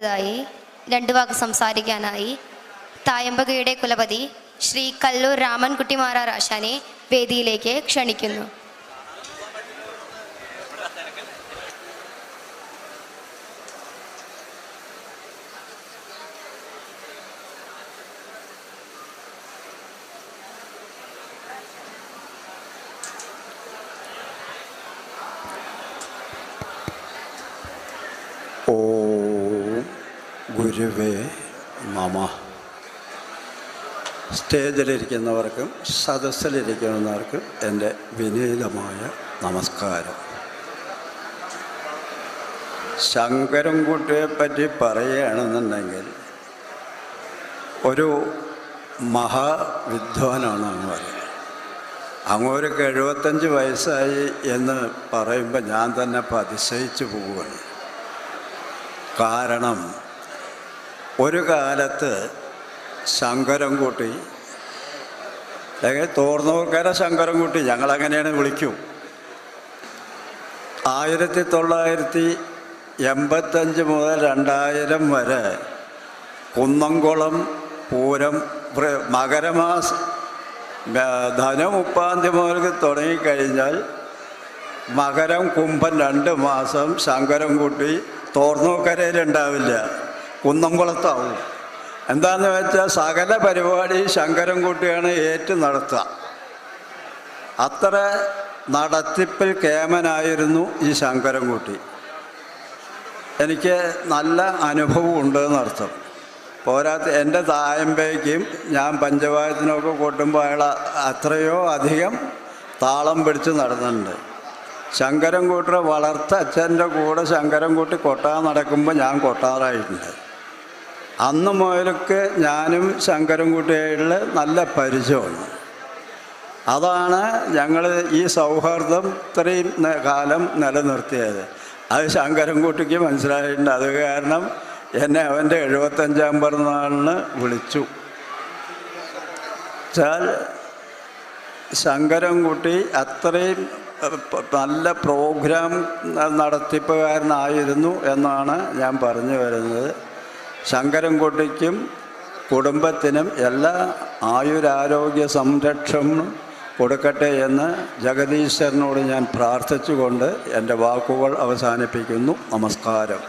ായി രണ്ടു വാക്ക് സംസാരിക്കാനായി. തായമ്പകയുടെ കുലപതി ശ്രീ കല്ലൂർ രാമൻകുട്ടി മാരാർ ആശാനെ വേദിയിലേക്ക് ക്ഷണിക്കുന്നു. ഓം ഗുരുവേ നമ സ്റ്റേജിലിരിക്കുന്നവർക്കും സദസ്സിലിരിക്കുന്നവർക്കും എന്റെ വിനീതമായ നമസ്കാരം. ശങ്കരൻകുട്ടിയെ പറ്റി പറയുകയാണെന്നുണ്ടെങ്കിൽ ഒരു മഹാവിദ്വാനാണ് അങ്ങ് പറയുന്നത് അങ്ങ് ഒരു എഴുപത്തഞ്ച് വയസ്സായി എന്ന് പറയുമ്പോൾ ഞാൻ തന്നെ അതിശയിച്ചു പോവുകയാണ്. കാരണം ഒരു കാലത്ത് ശങ്കരൻകുട്ടി അല്ലെങ്കിൽ തോർന്നൂർക്കര ശങ്കരൻകുട്ടി ഞങ്ങളങ്ങനെയാണ് വിളിക്കും. ആയിരത്തി തൊള്ളായിരത്തി എൺപത്തഞ്ച് മുതൽ രണ്ടായിരം വരെ കുന്നംകുളം പൂരം മകരമാസ ധനമുപ്പാന്തി മുതൽ തുടങ്ങിക്കഴിഞ്ഞാൽ മകരം കുംഭം രണ്ട് മാസം ശങ്കരൻകുട്ടി തോർന്നൂക്കരയിലുണ്ടാവില്ല കുന്നംകുളത്താവും. എന്താന്ന് വെച്ചാൽ സകല പരിപാടി ശങ്കരൻകുട്ടിയാണ് ഏറ്റു നടത്തുക. അത്ര നടത്തിപ്പിൽ കേമനായിരുന്നു ഈ ശങ്കരൻകുട്ടി എനിക്ക് നല്ല അനുഭവം ഉണ്ടെന്നർത്ഥം പോരാത്ത എന്റെ തായമ്പേക്കും ഞാൻ പഞ്ചവായത്തിനൊക്കെ കൂട്ടുമ്പോൾ അയാൾ അത്രയോ അധികം താളം പിടിച്ച് നടന്നിട്ടുണ്ട്. ശങ്കരൻകുട്ടിയുടെ വളർത്ത അച്ഛന്റെ കൂടെ ശങ്കരൻകുട്ടി കൊട്ടാൻ നടക്കുമ്പോൾ ഞാൻ കൊട്ടാറായിട്ടുണ്ട്. അന്ന് മുതലൊക്കെ ഞാനും ശങ്കരും കുട്ടിയായിട്ടുള്ള നല്ല പരിചയമാണ്. അതാണ് ഞങ്ങൾ ഈ സൗഹാർദ്ദം ഇത്രയും കാലം നിലനിർത്തിയത്. അത് ശങ്കരൻകുട്ടിക്ക് മനസ്സിലായിട്ടുണ്ട്. അത് കാരണം എന്നെ അവന്റെ എഴുപത്തഞ്ചാം പിറന്നാളിന് വിളിച്ചു. വെച്ചാൽ ശങ്കരൻകുട്ടി അത്രയും നല്ല പ്രോഗ്രാം നടത്തിപ്പുകാരനായിരുന്നു എന്നാണ് ഞാൻ പറഞ്ഞു വരുന്നത്. ശങ്കരൻകുട്ടിക്കും കുടുംബത്തിനും എല്ലാ ആയുരാരോഗ്യ സംരക്ഷണം കൊടുക്കട്ടെ എന്ന് ജഗദീശ്വരനോട് ഞാൻ പ്രാർത്ഥിച്ചുകൊണ്ട് എന്റെ വാക്കുകൾ അവസാനിപ്പിക്കുന്നു. നമസ്കാരം.